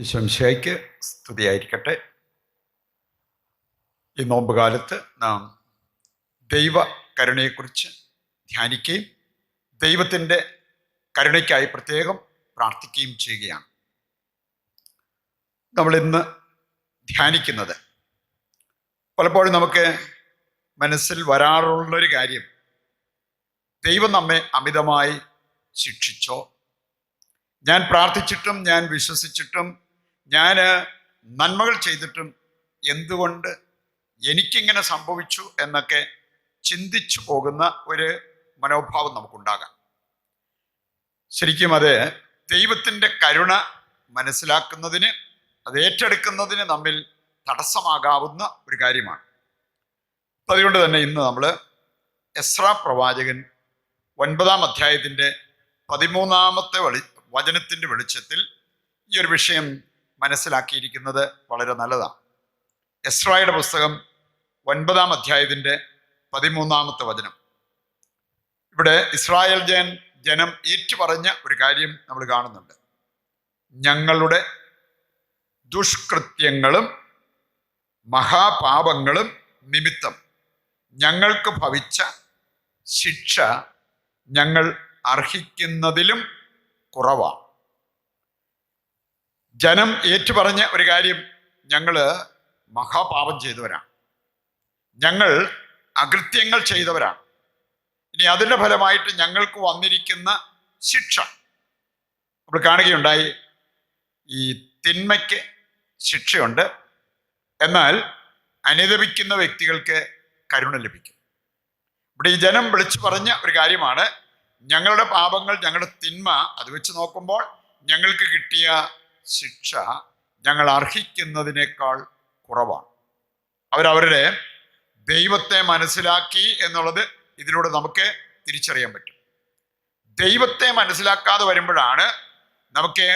ഈശംശയ്ക്ക് സ്തുതിയായിരിക്കട്ടെ. ഈ നോമ്പുകാലത്ത് നാം ദൈവ കരുണയെക്കുറിച്ച് ധ്യാനിക്കുകയും ദൈവത്തിന്റെ കരുണയ്ക്കായി പ്രത്യേകം പ്രാർത്ഥിക്കുകയും ചെയ്യുകയാണ്. നമ്മൾ ഇന്ന് ധ്യാനിക്കുന്നത് പലപ്പോഴും നമുക്ക് മനസ്സിൽ വരാറുള്ളൊരു കാര്യം ദൈവം നമ്മെ അമിതമായി ശിക്ഷിച്ചോ? ഞാൻ പ്രാർത്ഥിച്ചിട്ടും ഞാൻ വിശ്വസിച്ചിട്ടും ഞാൻ നന്മകൾ ചെയ്തിട്ടും എന്തുകൊണ്ട് എനിക്കിങ്ങനെ സംഭവിച്ചു എന്നൊക്കെ ചിന്തിച്ചു പോകുന്ന ഒരു മനോഭാവം നമുക്കുണ്ടാകാം. ശരിക്കും അത് ദൈവത്തിന്റെ കരുണ മനസ്സിലാക്കുന്നതിന് അത് ഏറ്റെടുക്കുന്നതിന് നമ്മിൽ തടസ്സമാകാവുന്ന ഒരു കാര്യമാണ്. അപ്പം അതുകൊണ്ട് തന്നെ ഇന്ന് നമ്മൾ എസ്ര പ്രവാചകൻ ഒൻപതാം അധ്യായത്തിന്റെ പതിമൂന്നാമത്തെ വളി വചനത്തിന്റെ വെളിച്ചത്തിൽ ഈ ഒരു വിഷയം മനസ്സിലാക്കിയിരിക്കുന്നത് വളരെ നല്ലതാണ്. എസ്രായുടെ പുസ്തകം ഒൻപതാം അധ്യായത്തിന്റെ പതിമൂന്നാമത്തെ വചനം. ഇവിടെ ഇസ്രായേൽ ജൻ ജനം ഏറ്റുപറഞ്ഞ ഒരു കാര്യം നമ്മൾ കാണുന്നുണ്ട്. ഞങ്ങളുടെ ദുഷ്കൃത്യങ്ങളും മഹാപാപങ്ങളും നിമിത്തം ഞങ്ങൾക്ക് ഭവിച്ച ശിക്ഷ ഞങ്ങൾ അർഹിക്കുന്നതിലും കുറവാണ്. ജനം ഏറ്റുപറഞ്ഞ ഒരു കാര്യം ഞങ്ങൾ മഹാപാപം ചെയ്തവരാണ്. ഞങ്ങൾ അകൃത്യങ്ങൾ ചെയ്തവരാണ്. ഇനി അതിന്റെ ഫലമായിട്ട് ഞങ്ങൾക്ക് വന്നിരിക്കുന്ന ശിക്ഷ. നമ്മൾ കാണുകയുണ്ടായി ഈ തിന്മയ്ക്ക് ശിക്ഷയുണ്ട്. എന്നാൽ അനുദപിക്കുന്ന വ്യക്തികൾക്ക് കരുണ ലഭിക്കും. ഇവിടെ ഈ ജനം വിളിച്ചു പറഞ്ഞ ഒരു കാര്യമാണ് ഞങ്ങളുടെ പാപങ്ങൾ ഞങ്ങളുടെ തിന്മ അത് വെച്ച് നോക്കുമ്പോൾ ഞങ്ങൾക്ക് കിട്ടിയ ശിക്ഷ ഞങ്ങൾ അർഹിക്കുന്നതിനേക്കാൾ കുറവാണ്. അവരവരുടെ ദൈവത്തെ മനസ്സിലാക്കി എന്നുള്ളത് ഇതിലൂടെ നമുക്ക് തിരിച്ചറിയാൻ പറ്റും. ദൈവത്തെ മനസ്സിലാക്കാതെ വരുമ്പോഴാണ് നമുക്ക്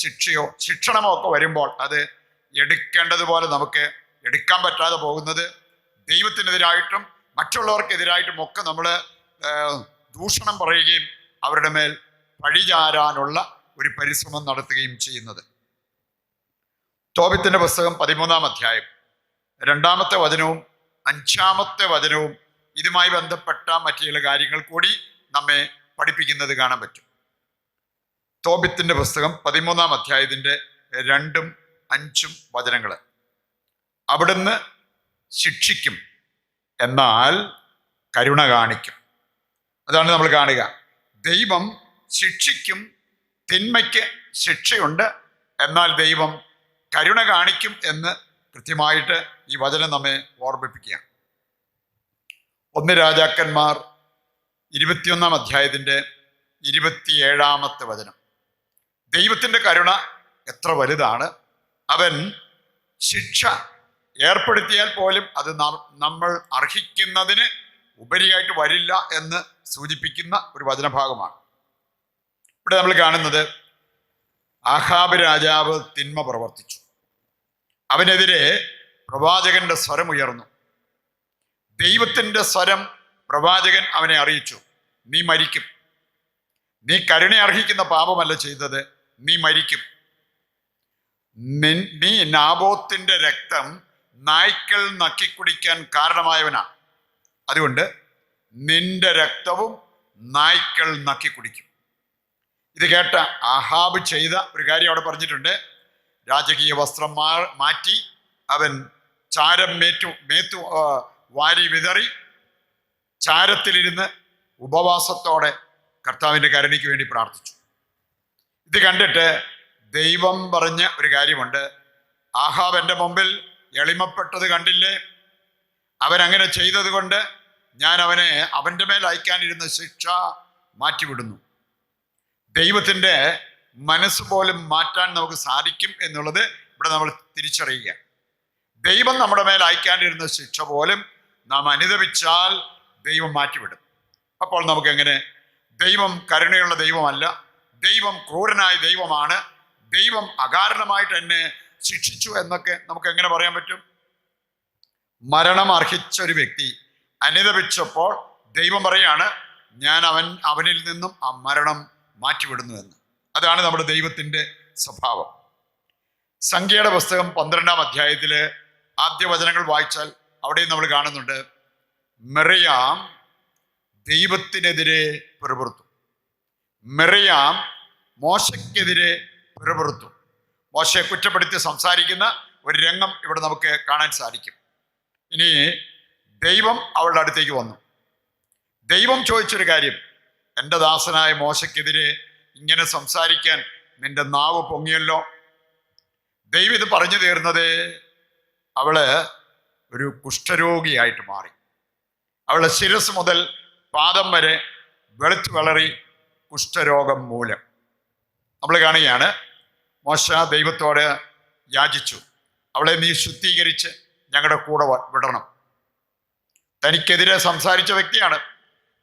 ശിക്ഷയോ ശിക്ഷണമോ ഒക്കെ വരുമ്പോൾ അത് എടുക്കേണ്ടതുപോലെ നമുക്ക് എടുക്കാൻ പറ്റാതെ പോകുന്നത്. ദൈവത്തിനെതിരായിട്ടും മറ്റുള്ളവർക്കെതിരായിട്ടും ഒക്കെ നമ്മൾ ദൂഷണം പറയുകയും അവരുടെ മേൽ പഴിചാരാനുള്ള ഒരു പരിശ്രമം നടത്തുകയും ചെയ്യുന്നത്. തോബിത്തിന്റെ പുസ്തകം പതിമൂന്നാം അധ്യായം രണ്ടാമത്തെ വചനവും അഞ്ചാമത്തെ വചനവും ഇതുമായി ബന്ധപ്പെട്ട മറ്റു ചില കാര്യങ്ങൾ കൂടി നമ്മെ പഠിപ്പിക്കുന്നത് കാണാൻ പറ്റും. തോബിത്തിന്റെ പുസ്തകം പതിമൂന്നാം അധ്യായത്തിന്റെ രണ്ടും അഞ്ചും വചനങ്ങൾ. അവിടുന്ന് ശിക്ഷിക്കും എന്നാൽ കരുണ കാണിക്കും. അതാണ് നമ്മൾ കാണുക. ദൈവം ശിക്ഷിക്കും തിന്മയ്ക്ക് ശിക്ഷയുണ്ട് എന്നാൽ ദൈവം കരുണ കാണിക്കും എന്ന് കൃത്യമായിട്ട് ഈ വചനം നമ്മെ ഓർമ്മിപ്പിക്കുകയാണ്. ഒന്ന് രാജാക്കന്മാർ ഇരുപത്തിയൊന്നാം അധ്യായത്തിന്റെ ഇരുപത്തിയേഴാമത്തെ വചനം. ദൈവത്തിന്റെ കരുണ എത്ര വലുതാണ്? അവൻ ശിക്ഷ ഏർപ്പെടുത്തിയാൽ പോലും അത് നമ്മൾ അർഹിക്കുന്നതിന് ഉപരിയായിട്ട് വരില്ല എന്ന് സൂചിപ്പിക്കുന്ന ഒരു വചനഭാഗമാണ്. ഇവിടെ നമ്മൾ കാണുന്നത് ആഹാബ് രാജാവ് തിന്മ പ്രവർത്തിച്ചു. അവനെതിരെ പ്രവാചകന്റെ സ്വരം ഉയർന്നു. ദൈവത്തിന്റെ സ്വരം പ്രവാചകൻ അവനെ അറിയിച്ചു. നീ മരിക്കും. നീ കരുണ അർഹിക്കുന്ന പാപമല്ല ചെയ്തത്. നീ മരിക്കും. നീ നാബോത്തിന്റെ രക്തം നായ്ക്കൾ നക്കിക്കുടിക്കാൻ കാരണമായവനാണ് അതുകൊണ്ട് നിന്റെ രക്തവും നായ്ക്കൾ നക്കിക്കുടിക്കും. ഇത് കേട്ട ആഹാബ് ചെയ്ത ഒരു കാര്യം അവിടെ പറഞ്ഞിട്ടുണ്ട്. രാജകീയ വസ്ത്രം മാറ്റി അവൻ ചാരം മേറ്റു മേത്തു വാരി വിതറി ചാരത്തിലിരുന്ന് ഉപവാസത്തോടെ കർത്താവിന്റെ കരുണയ്ക്ക് വേണ്ടി പ്രാർത്ഥിച്ചു. ഇത് കണ്ടിട്ട് ദൈവം പറഞ്ഞ ഒരു കാര്യമുണ്ട്. ആഹാബ് എന്റെ മുമ്പിൽ എളിമപ്പെട്ടത് കണ്ടില്ലേ? അവൻ അങ്ങനെ ചെയ്തത് കൊണ്ട് ഞാൻ അവനെ അവന്റെ മേൽ അയക്കാനിരുന്ന ശിക്ഷ മാറ്റിവിടുന്നു. ദൈവത്തിന്റെ മനസ്സ് പോലും മാറ്റാൻ നമുക്ക് സാധിക്കും എന്നുള്ളത് ഇവിടെ നമ്മൾ തിരിച്ചറിയുക. ദൈവം നമ്മുടെ മേൽ അയക്കാണ്ടിരുന്ന ശിക്ഷ പോലും നാം അനുദപിച്ചാൽ ദൈവം മാറ്റിവിടും. അപ്പോൾ നമുക്ക് എങ്ങനെ ദൈവം കരുണയുള്ള ദൈവമല്ല. ദൈവം ക്രൂരനായ ദൈവമാണ്. ദൈവം അകാരണമായിട്ട് എന്നെ ശിക്ഷിച്ചു എന്നൊക്കെ നമുക്ക് എങ്ങനെ പറയാൻ പറ്റും? മരണം അർഹിച്ച ഒരു വ്യക്തി അനുദപിച്ചപ്പോൾ ദൈവം പറയാണ് ഞാൻ അവൻ അവനിൽ നിന്നും ആ മരണം മാറ്റിവിടുന്നു എന്ന്. അതാണ് നമ്മുടെ ദൈവത്തിന്റെ സ്വഭാവം. സംഖ്യയുടെ പുസ്തകം പന്ത്രണ്ടാം അധ്യായത്തിൽ ആദ്യ വചനങ്ങൾ വായിച്ചാൽ അവിടെയും നമ്മൾ കാണുന്നുണ്ട് മെറിയാം ദൈവത്തിനെതിരെ പിറപുറത്തു. മെറിയാം മോശയ്ക്കെതിരെ പിറപുറത്തു. മോശയെ കുറ്റപ്പെടുത്തി സംസാരിക്കുന്ന ഒരു രംഗം ഇവിടെ നമുക്ക് കാണാൻ സാധിക്കും. ഇനി ദൈവം അവളുടെ അടുത്തേക്ക് വന്നു. ദൈവം ചോദിച്ചൊരു കാര്യം എന്റെ ദാസനായ മോശയ്ക്കെതിരെ ഇങ്ങനെ സംസാരിക്കാൻ നിന്റെ നാവ് പൊങ്ങിയല്ലോ. ദൈവം ഇത് പറഞ്ഞു തീർന്നത് അവൾ ഒരു കുഷ്ഠരോഗിയായിട്ട് മാറി. അവളെ ശിരസ് മുതൽ പാദം വരെ വെളുത്തു വളറി കുഷ്ഠരോഗം മൂലം. നമ്മൾ കാണുകയാണ് മോശ ദൈവത്തോട് യാചിച്ചു. അവളെ നീ ശുദ്ധീകരിച്ച് ഞങ്ങളുടെ കൂടെ വിടണം. തനിക്കെതിരെ സംസാരിച്ച വ്യക്തിയാണ്.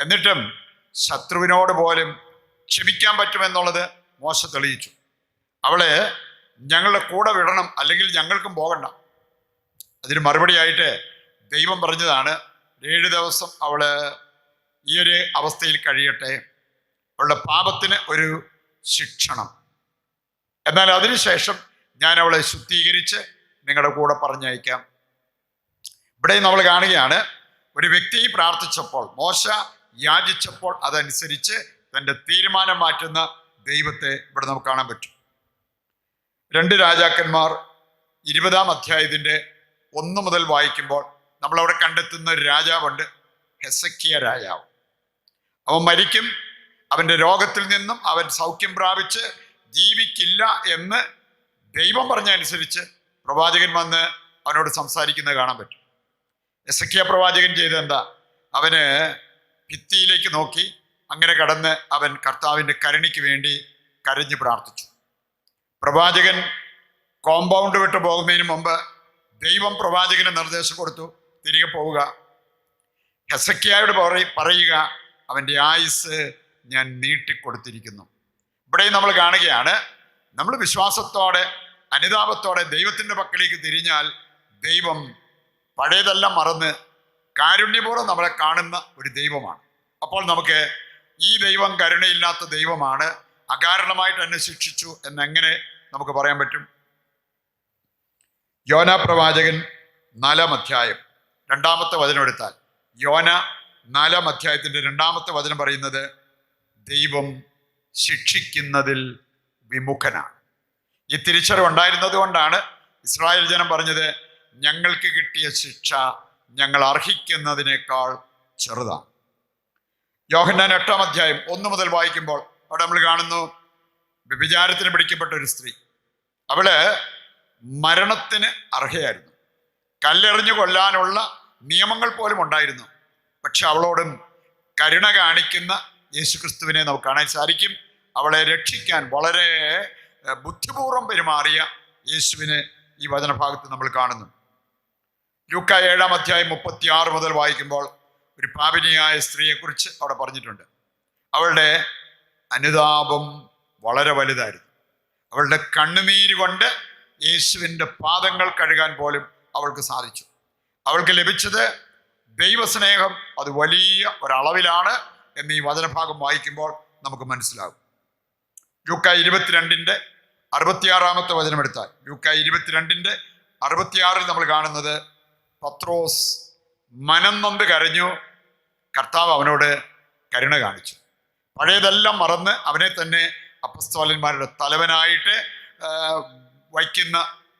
എന്നിട്ടും ശത്രുവിനോട് പോലും ക്ഷമിക്കാൻ പറ്റുമെന്നുള്ളത് മോശ തെളിയിച്ചു. അവളെ ഞങ്ങളുടെ കൂടെ വിടണം അല്ലെങ്കിൽ ഞങ്ങൾക്കും പോകണ്ട. അതിന് മറുപടിയായിട്ട് ദൈവം പറഞ്ഞതാണ് ഏഴ് ദിവസം അവൾ ഈ ഒരു അവസ്ഥയിൽ കഴിയട്ടെ. അവളുടെ പാപത്തിന് ഒരു ശിക്ഷണം. എന്നാൽ അതിനുശേഷം ഞാൻ അവളെ ശുദ്ധീകരിച്ച് നിങ്ങളുടെ കൂടെ പറഞ്ഞയക്കാം. ഇവിടെ നമ്മൾ കാണുകയാണ് ഒരു വ്യക്തി പ്രാർത്ഥിച്ചപ്പോൾ മോശ യാചിച്ചപ്പോൾ അതനുസരിച്ച് തന്റെ തീരുമാനം മാറ്റുന്ന ദൈവത്തെ ഇവിടെ നമുക്ക് കാണാൻ പറ്റും. രണ്ട് രാജാക്കന്മാർ ഇരുപതാം അധ്യായത്തിന്റെ ഒന്ന് മുതൽ വായിക്കുമ്പോൾ നമ്മളവിടെ കണ്ടെത്തുന്ന ഒരു രാജാവുണ്ട് ഹെസക്കിയ രാജാവ്. അവൻ മരിക്കും അവന്റെ രോഗത്തിൽ നിന്നും അവൻ സൗഖ്യം പ്രാപിച്ച് ജീവിക്കില്ല എന്ന് ദൈവം പറഞ്ഞ അനുസരിച്ച് പ്രവാചകൻ വന്ന് അവനോട് സംസാരിക്കുന്നത് കാണാൻ പറ്റും. എസക്കിയ പ്രവാചകൻ ചെയ്തെന്താ അവന് ഭിത്തിയിലേക്ക് നോക്കി. അങ്ങനെ കടന്ന് അവൻ കർത്താവിന്റെ കരുണിക്ക് വേണ്ടി കരഞ്ഞു പ്രാർത്ഥിച്ചു. പ്രവാചകൻ കോമ്പൗണ്ട് വിട്ട് പോകുന്നതിന് മുമ്പ് ദൈവം പ്രവാചകന് നിർദ്ദേശം കൊടുത്തു. തിരികെ പോവുക. ഹെസക്കിയായോട് പറയ പറയുക അവന്റെ ആയുസ് ഞാൻ നീട്ടിക്കൊടുത്തിരിക്കുന്നു. ഇവിടെയും നമ്മൾ കാണുകയാണ് നമ്മൾ വിശ്വാസത്തോടെ അനുതാപത്തോടെ ദൈവത്തിന്റെ പക്കലേക്ക് തിരിഞ്ഞാൽ ദൈവം പഴയതെല്ലാം മറന്ന് കാരുണ്യപൂർവം നമ്മളെ കാണുന്ന ഒരു ദൈവമാണ്. അപ്പോൾ നമുക്ക് ഈ ദൈവം കരുണയില്ലാത്ത ദൈവമാണ്. അകാരണമായിട്ട് എന്നെ ശിക്ഷിച്ചു എന്നെങ്ങനെ നമുക്ക് പറയാൻ പറ്റും? യോന പ്രവാചകൻ നാലാം അധ്യായം രണ്ടാമത്തെ വചനം എടുത്താൽ. യോന നാലാം അധ്യായത്തിന്റെ രണ്ടാമത്തെ വചനം പറയുന്നത് ദൈവം ശിക്ഷിക്കുന്നതിൽ വിമുഖനാണ്. ഈ തിരിച്ചറിവ് ഉണ്ടായിരുന്നത് കൊണ്ടാണ് ഇസ്രായേൽ ജനം പറഞ്ഞത് ഞങ്ങൾക്ക് കിട്ടിയ ശിക്ഷ ഞങ്ങൾ അർഹിക്കുന്നതിനേക്കാൾ ചെറുതാണ്. യോഹന്നാൻ എട്ടാം അധ്യായം ഒന്ന് മുതൽ വായിക്കുമ്പോൾ അവിടെ നമ്മൾ കാണുന്നു വ്യഭിചാരത്തിന് പിടിക്കപ്പെട്ട ഒരു സ്ത്രീ. അവൾ മരണത്തിന് അർഹയായിരുന്നു. കല്ലെറിഞ്ഞു കൊല്ലാനുള്ള നിയമങ്ങൾ പോലും ഉണ്ടായിരുന്നു. പക്ഷെ അവളോടും കരുണ കാണിക്കുന്ന യേശുക്രിസ്തുവിനെ നമുക്ക് കാണാൻ സാധിക്കും. അവളെ രക്ഷിക്കാൻ വളരെ ബുദ്ധിപൂർവം പെരുമാറിയ യേശുവിനെ ഈ വചനഭാഗത്ത് നമ്മൾ കാണുന്നു. ലൂക്ക ഏഴാം അധ്യായം മുപ്പത്തി ആറ് മുതൽ വായിക്കുമ്പോൾ ഒരു പാപിനിയായ സ്ത്രീയെക്കുറിച്ച് അവിടെ പറഞ്ഞിട്ടുണ്ട്. അവളുടെ അനുതാപം വളരെ വലുതായിരുന്നു. അവളുടെ കണ്ണുനീര് കൊണ്ട് യേശുവിന്റെ പാദങ്ങൾ കഴുകാൻ പോലും അവൾക്ക് സാധിച്ചു. അവൾക്ക് ലഭിച്ചത് ദൈവസ്നേഹം അത് വലിയ ഒരളവിലാണ് എന്ന് ഈ വചനഭാഗം വായിക്കുമ്പോൾ നമുക്ക് മനസ്സിലാകും. ലൂക്ക ഇരുപത്തിരണ്ടിന്റെ അറുപത്തിയാറാമത്തെ വചനം ലൂക്ക ഇരുപത്തിരണ്ടിന്റെ അറുപത്തിയാറിൽ നമ്മൾ കാണുന്നത് പത്രോസ് മനം നൊന്ത് കരഞ്ഞു. കർത്താവ് അവനോട് കരുണ കാണിച്ചു. പഴയതെല്ലാം മറന്ന് അവനെ തന്നെ അപ്പസ്തോലന്മാരുടെ തലവനായിട്ട് വയ്ക്കുന്ന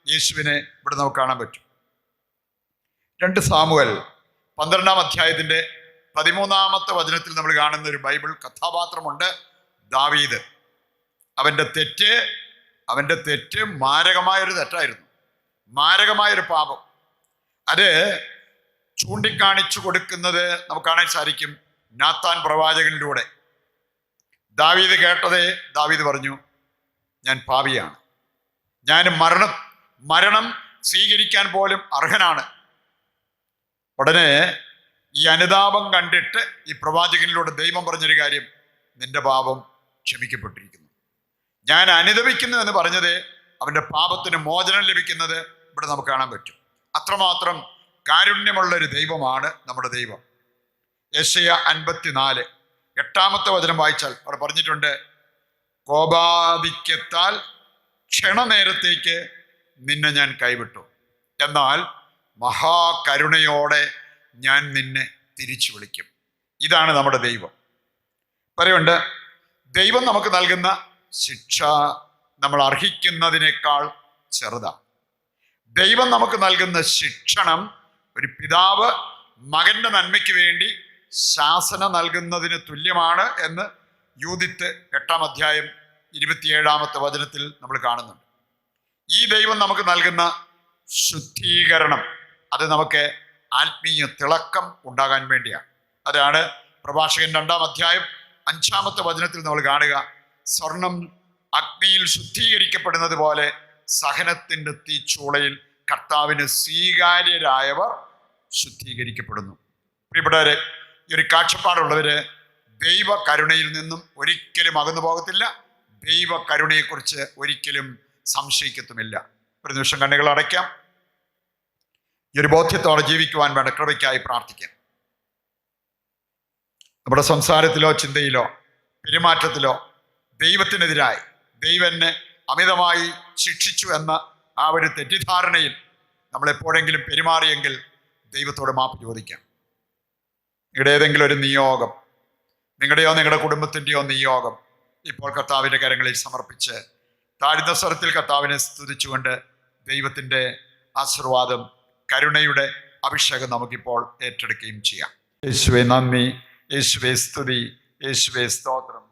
യേശുവിനെ ഇവിടെ നമുക്ക് കാണാൻ പറ്റും. രണ്ട് സാമുവൽ പന്ത്രണ്ടാം അധ്യായത്തിന്റെ പതിമൂന്നാമത്തെ വചനത്തിൽ നമ്മൾ കാണുന്ന ഒരു ബൈബിൾ കഥാപാത്രമുണ്ട് ദാവീദ്. അവന്റെ തെറ്റ് അവന്റെ തെറ്റ് മാരകമായൊരു തെറ്റായിരുന്നു. മാരകമായൊരു പാപം. അത് ചൂണ്ടിക്കാണിച്ചു കൊടുക്കുന്നത് നമുക്ക് കാണാൻ സാധിക്കും നാത്താൻ പ്രവാചകനിലൂടെ. ദാവീദ് കേട്ടത് ദാവീദ് പറഞ്ഞു ഞാൻ പാവിയാണ് ഞാൻ മരണം മരണം സ്വീകരിക്കാൻ പോലും അർഹനാണ്. ഉടനെ ഈ അനുതാപം കണ്ടിട്ട് ഈ പ്രവാചകനിലൂടെ ദൈവം പറഞ്ഞൊരു കാര്യം നിന്റെ പാപം ക്ഷമിക്കപ്പെട്ടിരിക്കുന്നു. ഞാൻ അനുദപിക്കുന്നു എന്ന് പറഞ്ഞത് അവന്റെ പാപത്തിന് മോചനം ലഭിക്കുന്നത് ഇവിടെ നമുക്ക് കാണാൻ പറ്റും. അത്രമാത്രം കാരുണ്യമുള്ള ഒരു ദൈവമാണ് നമ്മുടെ ദൈവം. യശയ അൻപത്തിനാല്. എട്ടാമത്തെ വചനം വായിച്ചാൽ അവിടെ പറഞ്ഞിട്ടുണ്ട് കോപാധിക്യത്താൽ ക്ഷണനേരത്തേക്ക് നിന്നെ ഞാൻ കൈവിട്ടു. എന്നാൽ മഹാകരുണയോടെ ഞാൻ നിന്നെ തിരിച്ചു വിളിക്കും. ഇതാണ് നമ്മുടെ ദൈവം. പറയുണ്ട് ദൈവം നമുക്ക് നൽകുന്ന ശിക്ഷ നമ്മൾ അർഹിക്കുന്നതിനേക്കാൾ ചെറുതാണ്. ദൈവം നമുക്ക് നൽകുന്ന ശിക്ഷണം ഒരു പിതാവ് മകന്റെ നന്മയ്ക്ക് വേണ്ടി ശാസന നൽകുന്നതിന് തുല്യമാണ് എന്ന് യൂതിത്ത് എട്ടാം അധ്യായം ഇരുപത്തിയേഴാമത്തെ വചനത്തിൽ നമ്മൾ കാണുന്നുണ്ട്. ഈ ദൈവം നമുക്ക് നൽകുന്ന ശുദ്ധീകരണം അത് നമുക്ക് ആത്മീയ തിളക്കം ഉണ്ടാകാൻ വേണ്ടിയാണ്. അതാണ് പ്രഭാഷകൻ രണ്ടാം അധ്യായം അഞ്ചാമത്തെ വചനത്തിൽ നമ്മൾ കാണുക. സ്വർണം അഗ്നിയിൽ ശുദ്ധീകരിക്കപ്പെടുന്നത് പോലെ സഹനത്തിന്റെ തീച്ചൂളയിൽ കർത്താവിന് സ്വീകാര്യരായവർ ശുദ്ധീകരിക്കപ്പെടുന്നു. പ്രിയപ്പെട്ടവരെ ഈ ഒരു കാഴ്ചപ്പാടുള്ളവര് ദൈവ കരുണയിൽ നിന്നും ഒരിക്കലും അകന്നു പോകത്തില്ല. ദൈവ കരുണയെക്കുറിച്ച് ഒരിക്കലും സംശയിക്കത്തുമില്ല. ഒരു നിമിഷം കണ്ണുകൾ അടയ്ക്കാം. ഈ ഒരു ബോധ്യത്തോടെ ജീവിക്കുവാൻ വേണ്ട കൃപയ്ക്കായി പ്രാർത്ഥിക്കാം. നമ്മുടെ സംസാരത്തിലോ ചിന്തയിലോ പെരുമാറ്റത്തിലോ ദൈവത്തിനെതിരായി ദൈവം എന്നെ അമിതമായി ശിക്ഷിച്ചു എന്ന ആ ഒരു തെറ്റിദ്ധാരണയിൽ നമ്മൾ എപ്പോഴെങ്കിലും പെരുമാറിയെങ്കിൽ ദൈവത്തോട് മാപ്പ് ചോദിക്കാം. നിങ്ങളുടെ ഏതെങ്കിലും ഒരു നിയോഗം നിങ്ങളുടെയോ നിങ്ങളുടെ കുടുംബത്തിന്റെയോ നിയോഗം ഇപ്പോൾ കർത്താവിന്റെ കരങ്ങളിൽ സമർപ്പിച്ച് താഴ്ന്ന സ്വരത്തിൽ കർത്താവിനെ സ്തുതിച്ചുകൊണ്ട് ദൈവത്തിന്റെ ആശീർവാദം കരുണയുടെ അഭിഷേകം നമുക്കിപ്പോൾ ഏറ്റെടുക്കുകയും ചെയ്യാം. യേശുവെ നന്ദി യേശുവെ സ്തുതി യേശുവെ സ്തോത്രം.